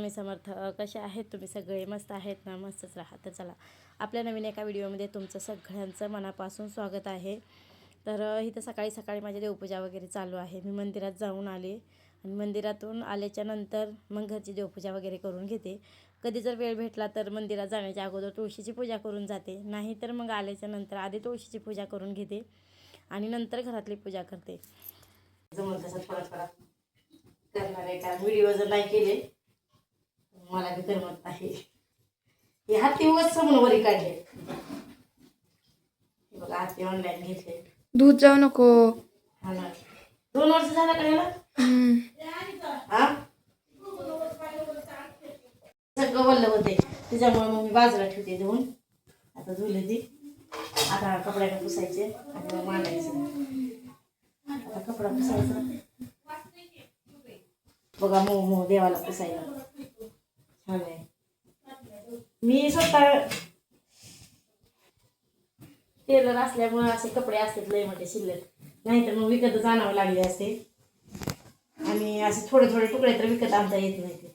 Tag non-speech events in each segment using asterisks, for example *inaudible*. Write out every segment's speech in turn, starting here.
स्वामी समर्थ कसे आहेत तुम्ही सगळे? मस्त आहेत ना? मस्तच राहा. तर चला आपल्या नवीन एका व्हिडिओमध्ये तुमचं सगळ्यांचं मनापासून स्वागत आहे. तर इथं सकाळी सकाळी माझी देवपूजा वगैरे चालू आहे. मी मंदिरात जाऊन आले आणि मंदिरातून आल्याच्यानंतर मग घरची देवपूजा वगैरे करून घेते. कधी जर वेळ भेटला तर मंदिरात जाण्याच्या अगोदर तुळशीची पूजा करून जाते. नाही तर मग आल्याच्यानंतर आधी तुळशीची पूजा करून घेते आणि नंतर घरातली पूजा करते. जमून तसं परत परत करणार आहे. कारण व्हिडिओ जर नाही केले मला बी करमत नाही हे हाती उगाच समोर वरी काढले. हे बघा हाती ऑनलाईन घेतले. दूध जाऊ नको. हा ना. दोन वर्ष झालं का याला. हा? सगळं वल्ल होते. त्याच्यामुळे मग मी बाजूला ठेवते धुवून आता धुले ती. आता कपड्याने पुसायचे आणि मग मांडायचं. आता कपडा पुसायचा. बघा मऊ मऊ देवाला पुसायला. छान आहे मी स्वतः टेलर असल्यामुळे असे कपडे असतात लय मोठे शिल्लक. नाहीतर मग विकतच आणावं लागले असते. आणि असे थोडे थोडे तुकडे तर विकत आणता येत नाही ते.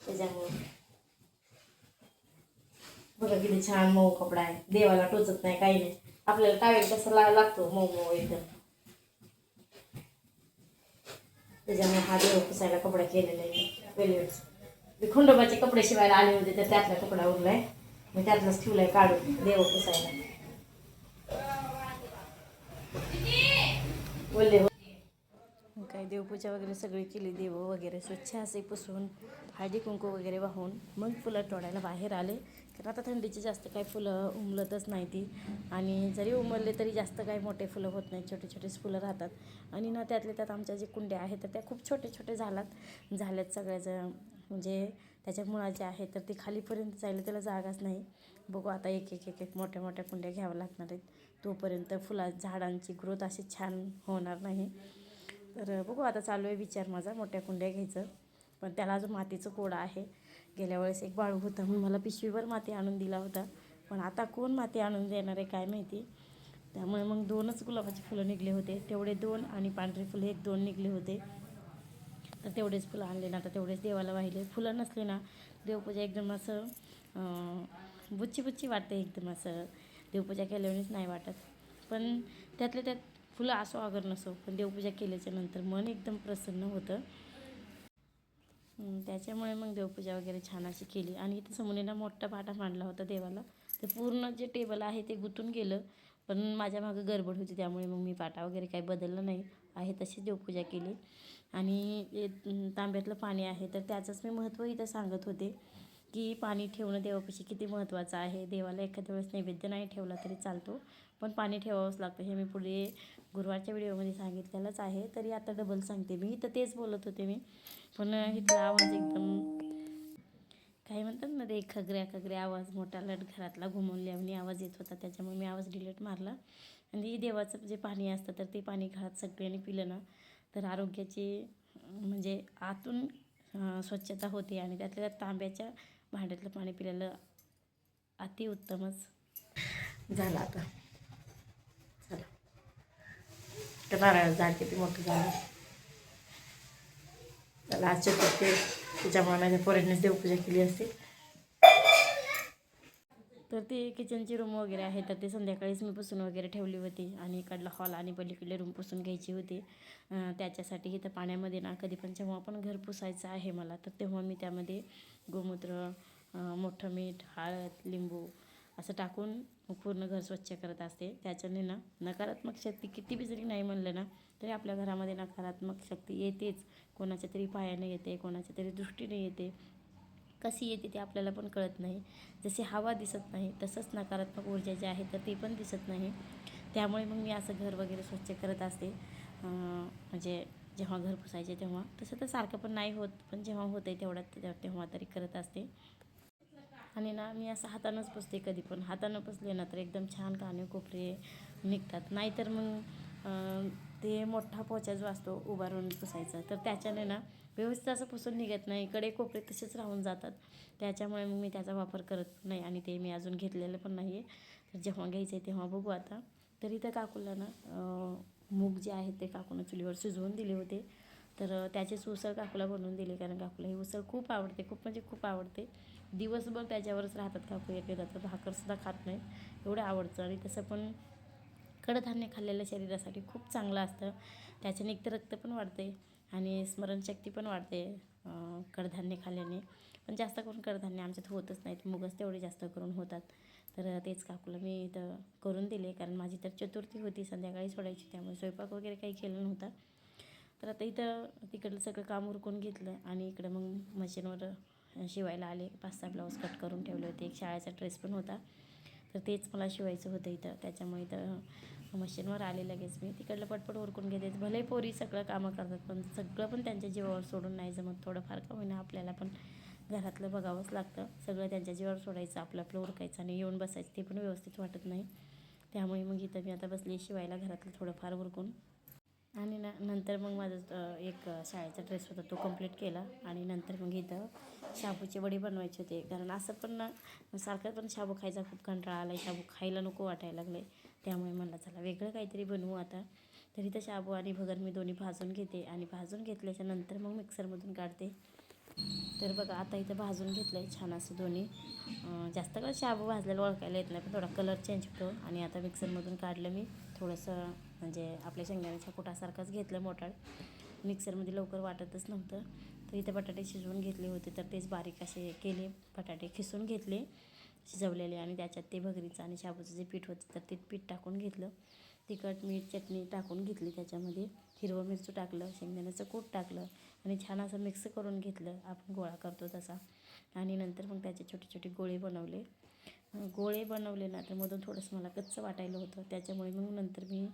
त्याच्यामुळे. बघा किती छान मऊ कपडा आहे. देवाला टोचत नाही काही नाही. आपल्याला टावेल कसं लागतो मऊ मऊ एकदम. त्याच्यामुळे हा देव पुसायला कपडा केलेला आहे. वेलवेटचा मी खंडोबाचे कपडे शिवायला आले होते तर त्यातला कपडा उरलाय. मी त्यातलाच ठेवलाय काढून देव पुसायला. बोलले हो. काय देवपूजा वगैरे सगळी केली देव वगैरे स्वच्छ असे पुसून हळदी कुंकू वगैरे वाहून मग फुलं तोडायला बाहेर आले. कारण आता थंडीची जास्त काही फुलं उमलतच नाही ती. आणि जरी उमलले तरी जास्त काही मोठे फुलं होत नाही छोटे छोटेच फुलं राहतात. आणि ना त्यातले त्यात आमच्या जे कुंड्या आहेत तर त्या खूप छोटे छोटे झालात. झाल्यात सगळ्याचं म्हणजे त्याच्या मुळा जे आहेत तर ती खालीपर्यंत जायला त्याला जागाच नाही. बघू आता एक एक एक एक मोठ्या मोठ्या कुंड्या घ्याव्या लागणार आहेत. तोपर्यंत फुला झाडांची ग्रोथ अशी छान होणार नाही. तर बघू आता चालू आहे विचार माझा मोठ्या कुंड्या घ्यायचं. पण त्याला अजून मातीचं कोडा आहे. गेल्या वेळेस एक बाळू होता म्हणून मला पिशवीवर माती आणून दिला होता. पण आता कोण माती आणून देणार आहे काय माहिती? त्यामुळे मग दोनच गुलाबाची फुलं निघले होते. तेवढे दोन आणि पांढरे फुलं एक दोन निघले होते. तर तेवढेच फुलं आणले ना आता तेवढेच देवाला वाहिले. फुलं नसले ना देवपूजा एकदम असं बुच्ची बुच्ची वाटते एकदम असं. देवपूजा केल्यानेच नाही वाटत. पण त्यातल्या त्यात फुलं असो अगर नसो पण देवपूजा केल्याच्यानंतर मन एकदम प्रसन्न होतं. त्याच्यामुळे मग देवपूजा वगैरे छान अशी केली. आणि इथं समुनेला मोठा पाटा मांडला होता देवाला. ते पूर्ण जे टेबल आहे ते गुंतून गेलं. पण माझ्या मागं गडबड होती त्यामुळे मग मी पाटा वगैरे काही बदललं नाही. आहे तशीच देवपूजा केली. आणि तांब्यातलं पाणी आहे. तर त्याचंच मी महत्त्व इथं सांगत होते की पाणी ठेवणं देवापाशी किती महत्त्वाचं आहे. देवाला एखाद्या वेळेस नैवेद्य नाही ठेवला तरी चालतो. पण पाणी ठेवावंच लागतं. हे मी पुढे गुरुवारच्या व्हिडिओमध्ये सांगितलेलंच आहे. तरी आता डबल सांगते मी. इथं तेच बोलत होते मी. पण इथला आवाज एकदम काही म्हणतात ना ते खगऱ्या खगऱ्या आवाज मोठा लट घरातला घुमवल्याने आवाज येत होता. त्याच्यामुळे मी आवाज डिलेट मारला. आणि देवाचं जे पाणी असतं तर ते पाणी घरात सगळ्यांनी पिलं ना तर आरोग्याची म्हणजे आतून स्वच्छता होते. आणि त्यातल्या तांब्याच्या भांड्यातलं पाणी पिलेलं अतिउत्तमच झालं आता चला तर नारळ झाड किती मोठं झालं. त्याला आज चतुर्थी त्याच्यामुळे माझ्या पोरांनीच देवपूजा केली असते. तर ते किचनची रूम वगैरे आहे तर ते संध्याकाळीच मी पुसून वगैरे ठेवली होती. आणि इकडला हॉल आणि पलीकडले रूम पुसून घ्यायची होती. त्याच्यासाठी इथं पाण्यामध्ये ना कधी पण जेव्हा पण घर पुसायचं आहे मला तर तेव्हा मी त्यामध्ये गोमूत्र मोठं मीठ हळद लिंबू असं टाकून पूर्ण घर स्वच्छ करत असते. त्याच्याने ना नकारात्मक शक्ती किती बी जरी नाही म्हणलं ना तरी आपल्या घरामध्ये नकारात्मक शक्ती येतेच. कोणाच्या तरी पायाने येते कोणाच्या तरी दृष्टीने येते. कशी येते ते आपल्याला पण कळत नाही. जशी हवा दिसत नाही तसंच नकारात्मक ऊर्जा जी आहे तर ती पण दिसत नाही. त्यामुळे मग मी असं घर वगैरे स्वच्छ करत असते. म्हणजे जेव्हा घर पुसायचे तेव्हा. तसं तर सारखं पण नाही होत पण जेव्हा होतं आहे तेवढ्यात तेव्हा तरी करत असते. आणि ना मी असं हातानंच पुसते कधी पण. हातानं पुसले ना तर एकदम छान काने कोपरे निघतात. नाहीतर मग ते मोठा पोचा जो असतो उभारून पुसायचा तर त्याच्याने ना व्यवस्थित असं पुसून निघत नाही. कडे कोपरे तसेच राहून जातात. त्याच्यामुळे मग मी त्याचा वापर करत नाही आणि ते मी अजून घेतलेलं पण नाही आहे तर जेव्हा घ्यायचं आहे तेव्हा बघू आता. तरी त्या काकूला ना मूग जे आहेत ते काकूनं चुलीवर शिजवून दिले होते. तर त्याचेच उसळ काकूला बनवून दिले कारण काकूला ही उसळ खूप आवडते. खूप म्हणजे खूप आवडते. दिवसभर त्याच्यावरच राहतात काकू एक तर भाकरसुद्धा खात नाही एवढं आवडतं. आणि तसं पण कडधान्य खाल्लेलं शरीरासाठी खूप चांगलं असतं. त्याच्याने एकतर रक्त पण वाढते आणि स्मरणशक्ती पण वाढते कडधान्य खाल्ल्याने. पण जास्त करून कडधान्य आमच्यात होतच नाहीत. मुगच तेवढे जास्त करून होतात. तर तेच काकूला मी इथं करून दिले. कारण माझी तर चतुर्थी होती. संध्याकाळी सोडायची. त्यामुळे स्वयंपाक वगैरे काही केलं नव्हता. तर आता इथं तिकडलं सगळं काम उरकून घेतलं. आणि इकडं मग मशीनवर शिवायला आले. पाच सहा ब्लाऊज कट करून ठेवले होते. एक शाळेचा ड्रेस पण होता. तर तेच मला शिवायचं होतं इथं. त्याच्यामुळे इथं मशीनवर आले लगेच मी. तिकडलं पटपट उरकून घेते. भले पोरी सगळं कामं करतात पण सगळं पण त्यांच्या जीवावर सोडून नाही जमत. थोडंफार का होईना आपल्याला पण घरातलं बघावंच लागतं. सगळं त्यांच्या जीवावर सोडायचं. आपलं आपलं ओरकायचं आणि येऊन बसायचं. ते पण व्यवस्थित वाटत नाही. त्यामुळे मग इथं मी आता बसली शिवायला घरातलं थोडंफार उरकून आणि न नंतर मग माझं एक शाळेचा ड्रेस होता तो कंप्लीट केला. आणि नंतर मग इथं शाबूचे वडी बनवायचे होते. कारण असं पण ना सारखं पण शाबू खायचा खूप कंटाळा आला शाबू खायला नको वाटायला लागले त्यामुळे म्हणलं चला वेगळं काहीतरी बनवू आता. तर इथं शाबू आणि भगर मी दोन्ही भाजून घेते. आणि भाजून घेतल्याच्या नंतर मग मिक्सरमधून काढते. तर बघा आता इथं भाजून घेतलं आहे छान असं दोन्ही. जास्त काळ शाबू भाजलेलं ओळखायला येत नाही पण थोडा कलर चेंज होतो. आणि आता मिक्सरमधून काढलं मी. थोडंसं म्हणजे आपल्या शेंगदाण्याच्या कुटासारखंच घेतलं मोठाड मिक्सरमध्ये लवकर वाटतच नव्हतं. तर इथे बटाटे शिजवून घेतले होते. तर तेच बारीक असे केले. बटाटे खिसून घेतले शिजवलेले आणि त्याच्यात ते भगरीचं आणि शाबूचं जे पीठ होतं तर ते पीठ टाकून घेतलं. तिखट मीठ चटणी टाकून घेतली त्याच्यामध्ये. हिरवं मिरचं टाकलं शेंगदाण्याचं कूट टाकलं आणि छान असं मिक्स करून घेतलं. आपण गोळा करतो तसा. आणि नंतर मग त्याचे छोटे छोटे गोळे बनवले. गोळे बनवले ना तर मधून थोडंसं मला कच्चं वाटायला होतं. त्याच्यामुळे मग नंतर मी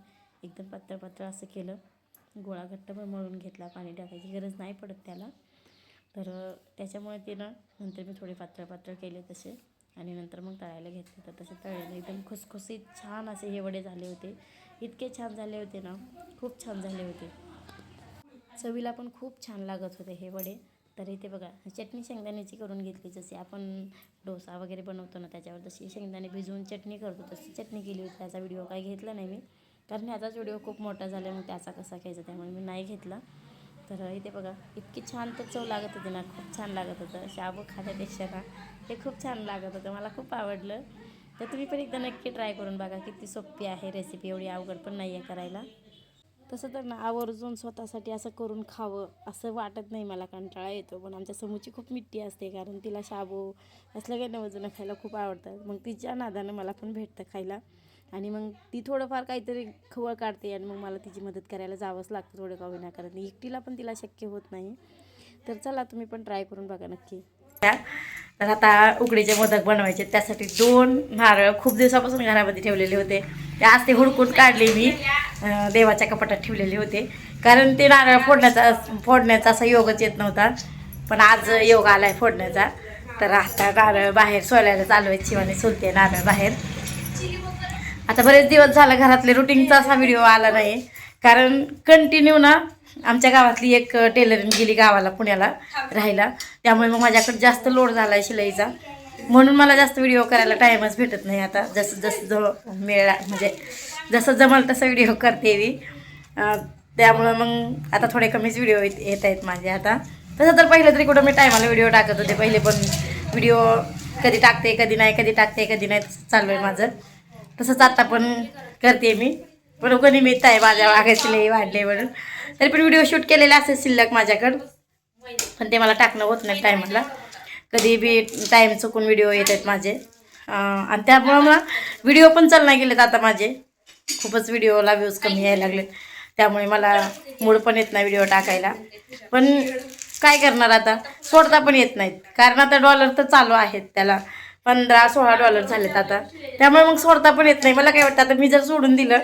एकदम पातळ पातळ असं केलं. गोळा घट्ट पण मळून घेतला पाणी टाकायची गरज नाही पडत त्याला. तर त्याच्यामुळे ते ना नंतर मी थोडे पातळ पातळ केले तसे. आणि नंतर मग तळायला घेतले. तर तसे तळले एकदम खुसखुसीत छान असे हे वडे झाले होते. इतके छान झाले होते ना. खूप छान झाले होते. चवीला पण खूप छान लागत होते हे वडे तर इथे बघा चटणी शेंगदाण्याची करून घेतली. जशी आपण डोसा वगैरे बनवतो ना त्याच्यावर जशी शेंगदाणे भिजवून चटणी करतो. तशी चटणी केली होती. त्याचा व्हिडिओ काही घेतला नाही मी. कारण ह्याचाच व्हिडिओ खूप मोठा झाला मग त्याचा कसा घ्यायचा त्यामुळे मी नाही घेतला. तर इथे बघा इतकी छान तर चव लागत होती ना खूप छान लागत होतं. शाबू खाण्यापेक्षा ना हे खूप छान लागत होतं मला खूप आवडलं. तर तुम्ही पण एकदा नक्की ट्राय करून बघा किती सोपी आहे रेसिपी एवढी अवघड पण नाही आहे करायला. तसं तर ना आवर्जून स्वतःसाठी असं करून खावं असं वाटत नाही मला कंटाळा येतो. पण आमच्या समूची खूप मिठी असते कारण तिला शाबू असलं काही नवजणं खायला खूप आवडतात मग तिच्या नादानं मला पण भेटतं खायला. आणि मग ती थोडंफार काहीतरी खवळ काढते आणि मग मला तिची मदत करायला जावंच लागतं थोडं का होईना कारण एकटीला पण तिला शक्य होत नाही. तर चला तुम्ही पण ट्राय करून बघा नक्की. तर आता उकडीचे मोदक बनवायचे त्यासाठी दोन नारळ खूप दिवसापासून घरामध्ये ठेवलेले होते. ते आज ते हुडकून काढले मी देवाच्या कपाटात ठेवलेले होते. कारण ते नारळ फोडण्याचा फोडण्याचा असा योगच येत नव्हता. पण आज योग आलाय फोडण्याचा. तर आता नारळ बाहेर सोलायला चालू आहे शिवाने सोलते नारळ बाहेर. आता बरेच दिवस झालं घरातले रुटीनचा असा व्हिडिओ आला नाही. कारण कंटिन्यू ना आमच्या गावातली एक टेलरिंग गेली गावाला पुण्याला राहायला. त्यामुळे मग माझ्याकडे जास्त लोड झाला आहे शिलाईचा. म्हणून मला जास्त व्हिडिओ करायला टाईमच भेटत नाही आता. जसं जसं जो मिळा म्हणजे जसं जमल तसं व्हिडिओ करते मी. त्यामुळं मग आता थोडे कमीच व्हिडिओ येत येत आहेत माझे आता. तसं तर पहिलं तरी कुठं मी टायमाला व्हिडिओ टाकत होते. पहिले पण व्हिडिओ कधी टाकते कधी नाही कधी टाकते कधी नाही तसं चालू आहे माझं. तसंच आता पण करते मी. पण कोणी निमित्त आहे माझ्या वागायचे वाढले म्हणून. तरी पण व्हिडिओ शूट केलेले असेल शिल्लक माझ्याकडं. पण ते मला टाकणं होत नाही टायमाला कधी बी टाईम चुकून व्हिडिओ येत आहेत माझे. आणि त्यामुळं मला व्हिडिओ पण चालणार गेलेत आता माझे. खूपच व्हिडिओला व्ह्यूज कमी यायला लागलेत. त्यामुळे मला मूड पण येत नाही व्हिडिओ टाकायला. पण काय करणार आता? सोडता पण येत नाहीत. कारण आता डॉलर तर चालू आहेत त्याला. पंधरा सोळा डॉलर झालेत आता. त्यामुळे मग सोडता पण येत नाही. मला काय वाटतं आता मी जर सोडून दिलं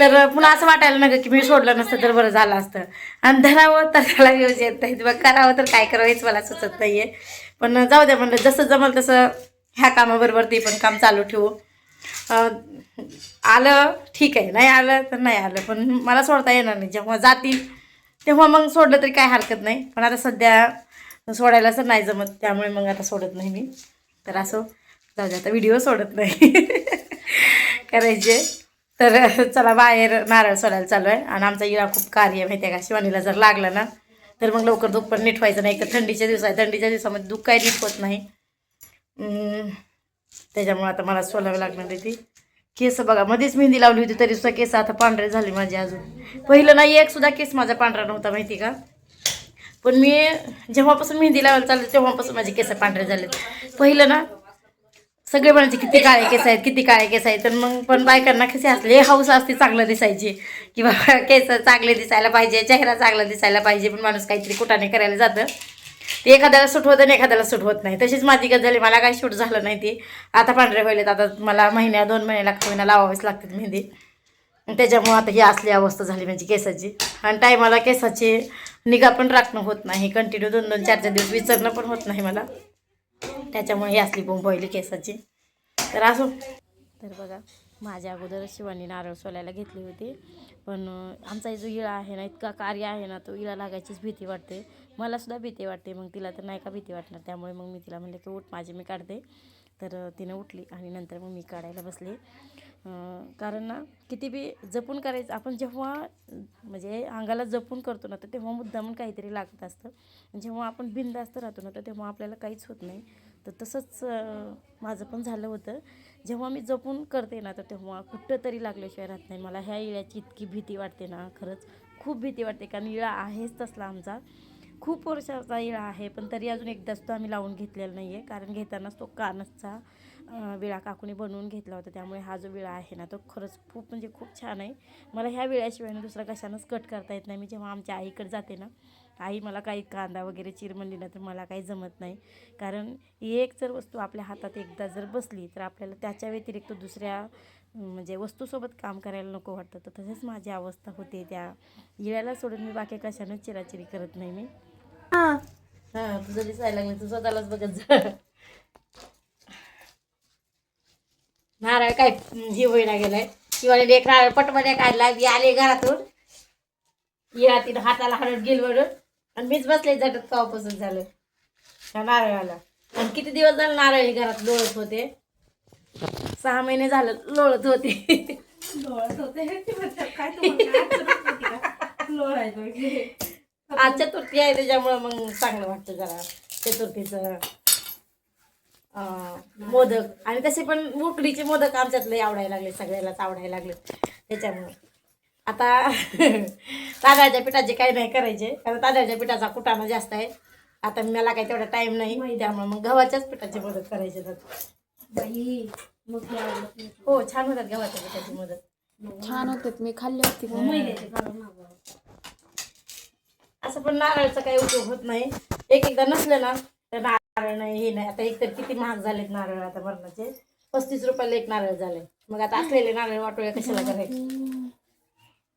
तर पुन्हा असं वाटायला नका की मी सोडलं नसतं तर बरं झालं असतं. आणि धरावं तर त्याला व्ह्यूज येत नाही मग करावं तर काय करावं हेच मला सुचत नाही आहे पण जाऊ द्या म्हणलं जसं जमल तसं ह्या कामाबरोबर ते पण काम चालू ठेवू. आलं ठीक आहे. नाही आलं तर नाही आलं. पण मला सोडता येणार नाही. जेव्हा जातील तेव्हा मग सोडलं तरी काय हरकत नाही. पण आता सध्या सोडायला असं नाही जमत. त्यामुळे मग आता सोडत नाही मी. तर असं जाऊ दे आता व्हिडिओ सोडत नाही. *laughs* करायचे. तर चला बाहेर नारळ सोडायला चालू आहे. आणि आमचा इरा खूप कार्य माहिती आहे का? शिवानीला जर लागला ना तर मग लवकर दुःख पण नीट व्हायचं नाही. तर थंडीच्या दिवसात थंडीच्या दिवसामध्ये दुःख काही नीट होत नाही त्याच्यामुळे आता मला सोलावी लागणार आहे ती. केस बघा मध्येच मेहंदी लावली होती तरी सुद्धा केस आता पांढरे झाले माझे अजून. पहिलं नाही एक सुद्धा केस माझा पांढरा नव्हता माहिती का? पण मी जेव्हापासून मेहंदी लावायला चालले तेव्हापासून माझे केस पांढरे झालेत. पहिलं ना सगळे म्हणायचे किती काळे केस आहेत किती काळे केस आहेत. तर मग पण बायकांना कसे असले हाऊस असते चांगलं दिसायची. की बाबा *laughs* केस चांगले दिसायला पाहिजे चेहरा चांगला दिसायला पाहिजे पण माणूस काहीतरी कुठाने करायला जातं. ते एखाद्याला सूट होतं आणि एखाद्याला सूट होत नाही. तशीच माझी गत झाली मला काही सूट झालं नाही ती. आता पांढरे व्हायलेत आता मला महिन्या दोन महिन्याला महिना लावावीच लागतात मेहंदी. आणि त्याच्यामुळं आता ही असली अवस्था झाली म्हणजे केसाची. आणि टायमाला केसाची निगा पण राखणं होत नाही. कंटिन्यू दोन दोन चार चार दिवस विसरणं पण होत नाही मला. त्याच्यामुळे ही असली बोंब पहिली केसाची. तर असो. तर बघा माझ्या अगोदर शिवानी नारळ सोलायला घेतली होती. पण आमचा जो इळा आहे ना इतका कार्य आहे ना तो इळा लागायचीच भीती वाटते. मलासुद्धा भीती वाटते. मग तिला तर नाही का भीती वाटणार. त्यामुळे मग मी तिला म्हणलं की उठ माझी मी काढते. तर तिनं तिने उठली आणि नंतर मग मी काढायला बसले. कारण ना किती बी जपून करायचं आपण जेव्हा म्हणजे अंगाला जपून करतो ना तर तेव्हा मुद्दामून काहीतरी लागत असतं. जेव्हा आपण बिनदास्त राहतो ना तर तेव्हा आपल्याला काहीच होत नाही. तर तसंच माझं पण झालं होतं. जेव्हा मी जपून करते ना तर तेव्हा कुठं तरी लागल्याशिवाय राहत नाही. मला ह्या इळ्याची इतकी भीती वाटते ना खरंच. खूप भीती वाटते कारण इळा आहेच तसला आमचा. खूप वर्षाचा इळा आहे पण तरी अजून एकदाच तो आम्ही लावून घेतलेला नाही आहे कारण घेतानाच तो कानसचा विळा काकूने बनवून घेतला होता. त्यामुळे हा जो विळा आहे ना तो खरंच खूप म्हणजे खूप छान आहे. मला ह्या विळ्याशिवाय ना दुसरा कशानंच कट करता येत नाही. मी जेव्हा आमच्या आईकडे जाते ना आई मला काही कांदा वगैरे चिर म्हणली ना तर मला काही जमत नाही. कारण एक जर वस्तू आपल्या हातात एकदा जर बसली तर आपल्याला त्याच्या व्यतिरिक्त दुसऱ्या म्हणजे वस्तूसोबत काम करायला नको वाटतं. तर तसंच माझी अवस्था होते त्या. इळ्याला सोडून मी बाकी कशानं चिराचिरी करत नाही मी. हां. हां तुझं दिसायला लागलं तू स्वतःलाच बघत जा. नारळ काय हे होईना गेलाय. शिवाने एक नारळ पटमध्ये काढला मी आले घरातून. या तिनं हाताला हळद गेल बरं आणि मीच बसले झटत कावापासून झालं. त्या नारळाला. आणि किती दिवस झाले नारळ हे घरात लोळत होते? सहा महिने झालं लोळत होते. लोळत होते. काय तुम्हाला लोळायचं आज चतुर्थी आहे त्याच्यामुळं मग चांगलं वाटतं जरा. चतुर्थीचं. मोदक. आणि तसे पण उकडीचे मोदक आमच्यात लय आवडायला लागले सगळ्यालाच आवडायला लागले. त्याच्यामुळं. आता *laughs* तांदळाच्या पिठाचे काही नाही करायचे. कारण तांदळाच्या पिठाचा कुटाणा जास्त आहे. आता मला काही तेवढा टाईम नाही. त्यामुळे मग गव्हाच्याच पिठाचे मोदक करायचे तर बाई मग हे. हो छान होतात गव्हाच्या पिठाचे मोदक. छान होते मी खाल्ली होती. असं पण नारळाचा काही उपयोग होत नाही. एक एकदा नसलं ना तर नारळ नाही हे नाही. आता एकतर किती महाग झालेत नारळ आता मरणाचे. पस्तीस रुपयाला एक नारळ झाले. मग आता असलेले नारळ वाटोळ्या कशाला करायचे?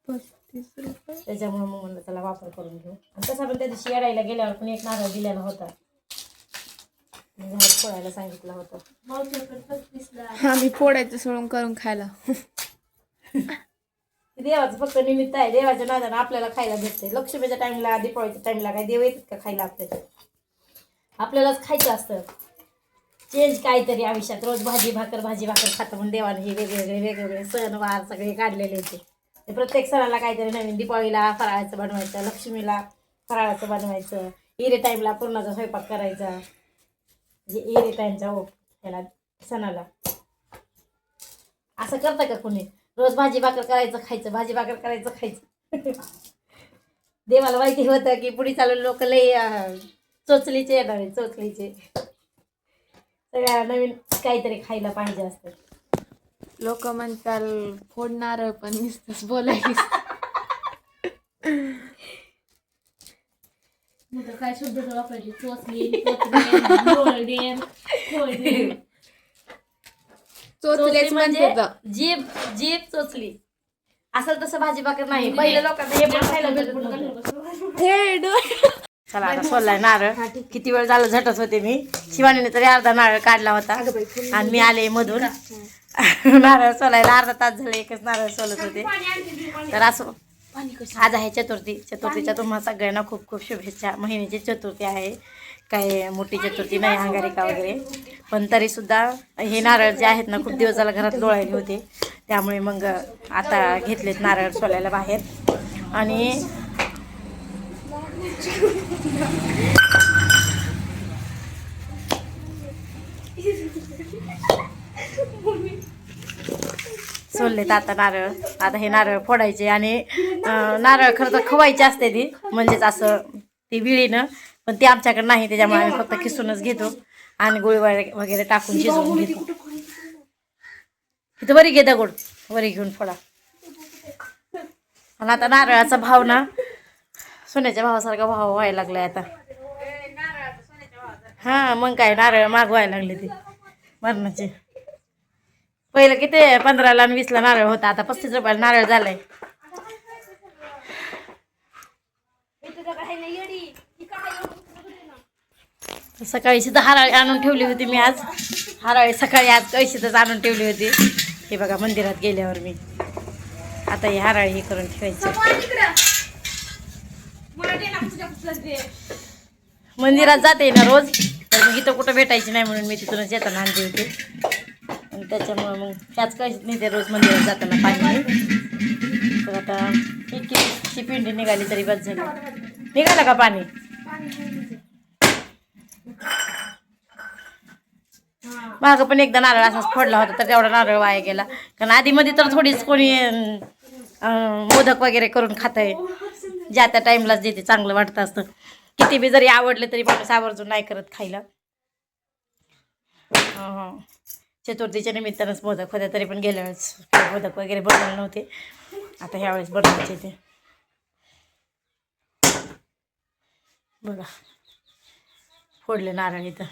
पस्तीस रुपये? त्याच्यामुळे मग म्हणलं त्याला वापर करून घेऊ. आणि तसा पण त्या दिवशी येडायला गेल्यावर पण एक नारळ दिलेला होता. घरात फोडायला सांगितलं होतं. आम्ही फोडायचं सोडून करून खायला. ते *laughs* देवाचं फक्त निमित्त आहे. देवाच्या नादानं आपल्याला खायला भेटते लक्ष्मीच्या टाईमला दीपावलीच्या टाईमला काय देव येतात का खायला आपल्याला? आपल्यालाच खायचं असतं. चेंज काहीतरी आयुष्यात. रोज भाजी भाकर भाजी भाकर खातं म्हणून देवाने हे वेगवेगळे वेगवेगळे सण वार सगळे काढलेले होते. ते प्रत्येक सणाला काहीतरी नवीन दीपावलीला फराळाचं बनवायचं लक्ष्मीला फराळाचं बनवायचं इरे टाईमला पूर्णाचा स्वयंपाक करायचा. म्हणजे इरे टाईमचा हो त्याला सणाला. असं करतं का कोणी? रोज भाजी भाकर करायचं खायचं भाजी भाकर करायचं खायचं. *laughs* देवाला माहिती होतं की पुढे चालून लोक लय चोचलीचे येणार आहे चोचलीचे. सगळ्या नवीन काहीतरी खायला पाहिजे असतं. लोक म्हणताल फोडणार पण नुसतंच मग तर काय शुद्ध वापरायची चोचली. चोचलेच चोचली म्हणजे जीभ जीभ चोचली. असेल तसं भाजी भाकर नाही. पहिल्या लोकांना हे पण खायला भेटत. चला आता सोडलाय नारळ. किती वेळ झालं झटत होते मी? शिवानीने तरी अर्धा नारळ काढला होता. आणि मी आले मधून. *laughs* नारळ सोलायला अर्धा तास झाले एकच नारळ सोलत होते. तर असो आज आहे चतुर्थी. चतुर्थीच्या तुम्हा सगळ्यांना खूप खूप शुभेच्छा. महिन्याची चतुर्थी आहे. काय मोठी चतुर्थी नाही अंगारिका वगैरे. पण तरीसुद्धा हे नारळ जे आहेत ना खूप दिवस झाला घरात लोळायले होते. त्यामुळे मग आता घेतलेत नारळ सोलायला बाहेर. आणि सोललेत आता नारळ. आता हे नारळ फोडायचे आणि नारळ खरं तर खवायचे असते ती. म्हणजेच असं ती विळीनं. पण ती आमच्याकडे नाही त्याच्यामुळे आम्ही फक्त किसूनच घेतो. आणि गुळ वगैरे वगैरे टाकून शिजवून घेतो. इथं वरी घे दगड. वरी घेऊन फोडा. आणि आता नारळाचा भाव ना सोन्याच्या भावासारखा भाव व्हायला लागलाय आता. हा मग काय नारळ मागवायला लागले ते मरणाचे. पहिलं किती पंधराला आणि वीसला नारळ होता. आता पस्तीस रुपयाला नारळ झालाय. सकाळी सुद्धा हराळी आणून ठेवली होती मी आज. हराळी सकाळी आज कैशीतच आणून ठेवली होती. हे बघा मंदिरात गेल्यावर मी. आता ही हराळी हे करून ठेवायची. मंदिरात जाते ना रोज. तर मग इथं कुठं भेटायची नाही म्हणून मी तिथूनच येताना आणली होती आणि त्याच्यामुळं मग ह्याच कळशीत नाही ते रोज मंदिरात जाताना पाणी तर आता इतकी पिंडी निघाली तरी बस झाली. निघालं का पाणी? मागं पण एकदा नारळ असाच फोडला होता तर तेवढा नारळ वाया गेला. कारण आधीमध्ये तर थोडीच कोणी मोदक वगैरे करून खात आहे ज्या त्या टाईमलाच देते चांगलं वाटतं असतं. किती बी जरी आवडले तरी माणूस आवर्जून नाही करत खायला. हं, हं. चतुर्थीच्या निमित्तानंच मोदक होते तरी पण गेल्या वेळेस मोदक वगैरे बनवले नव्हते. आता ह्यावेळेस बनवायचे ते. बघा. फोडले नारळ इथं.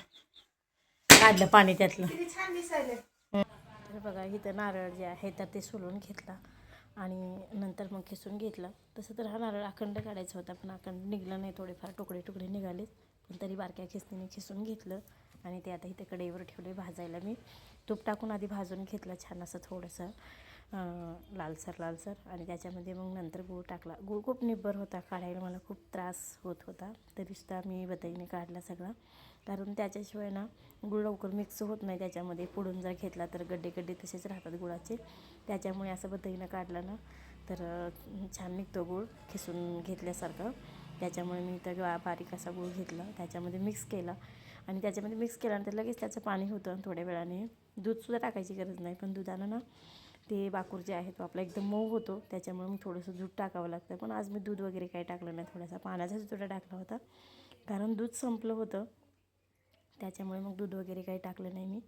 काढलं पाणी त्यातलं. बघा इथं नारळ जे आहे तर ते सोलून घेतला. आणि नंतर मग खिसून घेतलं. तसं तर हा नारळ अखंड काढायचा होता पण अखंड निघलं नाही थोडेफार तुकडे तुकडे निघालेच पण तरी बारक्या खिसणीने खिसून घेतलं आणि ते आता इथे कढईवर ठेवले भाजायला मी. तूप टाकून आधी भाजून घेतलं छान असं थोडंसं लालसर लालसर. आणि त्याच्यामध्ये मग नंतर गूळ टाकला. गूळ खूप निब्बर होता काढायला मला खूप त्रास होत होता. तरीसुद्धा मी बताईने काढला सगळा. कारण त्याच्याशिवाय ना गुळ लवकर मिक्स होत नाही त्याच्यामध्ये. पुढून जर घेतला तर गड्डे गड्डे तसेच राहतात गुळाचे. त्याच्यामुळे असं बताईनं काढलं ना तर छान निघतो गूळ खिसून घेतल्यासारखं. त्याच्यामुळे मी तर बारीक असा गूळ घेतला. त्याच्यामध्ये मिक्स केला. आणि त्याच्यामध्ये मिक्स केल्यानंतर लगेच त्याचं पाणी होतं आणि थोड्या वेळाने. दूधसुद्धा टाकायची गरज नाही पण दुधानं ना ते बाकूर जे आहे तो आपला एकदम मऊ होतो. त्याच्यामुळे मग थोडंसं दूध टाकावं लागतं. पण आज मी दूध वगैरे काही टाकलं नाही. थोडासा पाण्याचा सुद्धा टाकला होता. कारण दूध संपलं होतं. त्याच्यामुळे मग दूध वगैरे काही टाकलं नाही मी.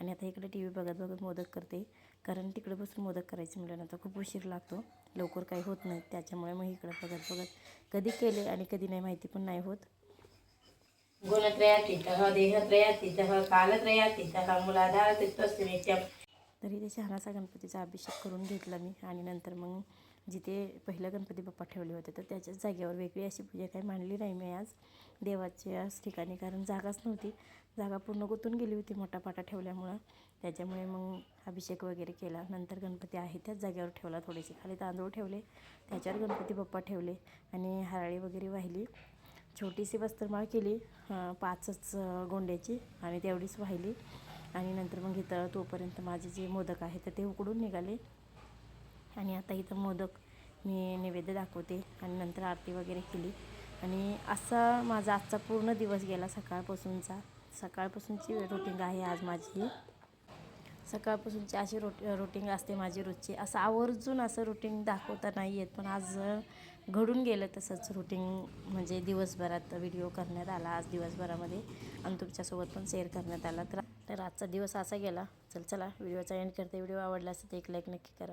आणि आता इकडे टी व्ही बघत बघत मोदक करते. कारण तिकडे बसून मोदक करायचे मुलांना तर खूप उशीर लागतो. लवकर काही होत नाही. त्याच्यामुळे मग इकडे बघत बघत कधी केले आणि कधी नाही माहिती पण नाही होत. गुणत्रयातीतः देहत्रयातीतः कालत्रयातीतः मुलाधारतीतस्य तरी ते शहराचा गणपतीचा अभिषेक करून घेतला मी. आणि नंतर मग जिथे पहिलं गणपती बाप्पा ठेवले होते तर त्याच्याच जागेवर वेगळी अशी पूजा काही मांडली नाही मी आज. देवाच्याच ठिकाणी कारण जागाच नव्हती. जागा पूर्ण गुंतून गेली होती मोठा पाटा ठेवल्यामुळं. त्याच्यामुळे मग अभिषेक वगैरे केला. नंतर गणपती आहे त्याच जागेवर ठेवला थोडेसे. खाली तांदूळ ठेवले त्याच्यावर गणपती बाप्पा ठेवले आणि हराळी वगैरे वाहिली. छोटीशी वस्त्रमाळ केली पाचच गोंड्याची. आणि तेवढीच वाहिली. आणि नंतर मग इथं तोपर्यंत माझे जे मोदक आहे तर ते उकडून निघाले. आणि आता इथं मोदक मी नैवेद्य दाखवते. आणि नंतर आरती वगैरे केली. आणि असा माझा आजचा पूर्ण दिवस गेला सकाळपासूनचा. सकाळपासूनची रुटीन आहे आज माझी. सकाळपासूनची अशी रोट रुटीन असते माझी रोजची. असं आवर्जून असं रुटीन दाखवता नाही येत पण आज घडून गेलं तसंच रुटीन म्हणजे दिवसभरात व्हिडिओ करण्यात आला आज दिवसभरामध्ये आणि तुमच्यासोबत पण शेअर करण्यात आला. तर आजचा दिवस असा गेला. चल चला व्हिडिओचा एंड करते. व्हिडिओ आवडला असेल तर एक लाईक नक्की करा.